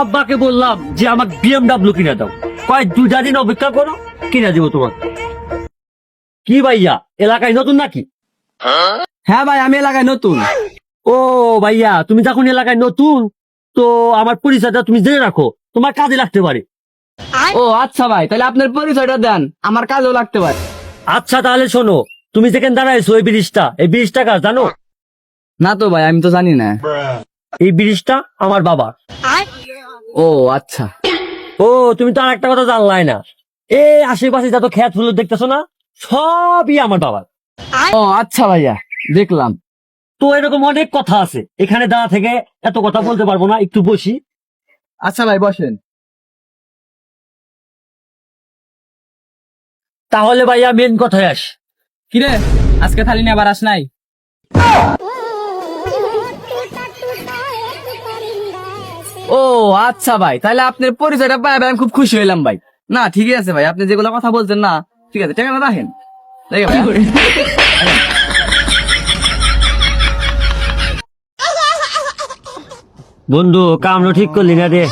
আব্বাকে বললাম যে আমাকে বিএমডাব্লিউ কিনে দাও। কয় দুটা দিন অপেক্ষা করো কিনে দিব তোমাকে। কি ভাইয়া এলাকায় নতুন নাকি? হ্যাঁ ভাই আমি এলাকায় নতুন। ও ভাইয়া তুমি যখন এলাকায় নতুন তো আমার পরিচয়টা তুমি জেনে রাখো। তোমার কাজে লাগতে পারে। ও আচ্ছা ভাই তাহলে আপনার পরিচয়টা দেন। আমার কাজেও লাগতে পারে। আচ্ছা তাহলে শোনো তুমি যেখানে দাঁড়াইছো এই ব্রিজটা এই ব্রিজটা কাজ জানো? না তো ভাই আমি তো জানি না। এই ব্রিজটা আমার বাবা ও আচ্ছা। ও তুমি তো আর একটা কথা জানলাই না। এ আশেপাশে যত খেত ফুল দেখতেছো না সবই আমার বাবার। ও আচ্ছা ভাইয়া দেখলাম। তো এরকম অনেক কথা আছে। এখানে দাঁড়া থেকে এত কথা বলতে পারব না একটু বসি। আচ্ছা ভাই বসেন। তাহলে ভাইয়া মেন কথায় আস। কিরে? আজকে থালি নিয়ে আবার আস নাই? ও আচ্ছা ভাই, তাহলে আপনার পরিচয়টা পাই, আমি খুব খুশি হইলাম ভাই। না, ঠিকই আছে ভাই, আপনি যেগুলো কথা বলছেন না, ঠিক আছে টাকা রাখেন। ভাই? বন্ধু, কামড় ঠিক করলি না রে।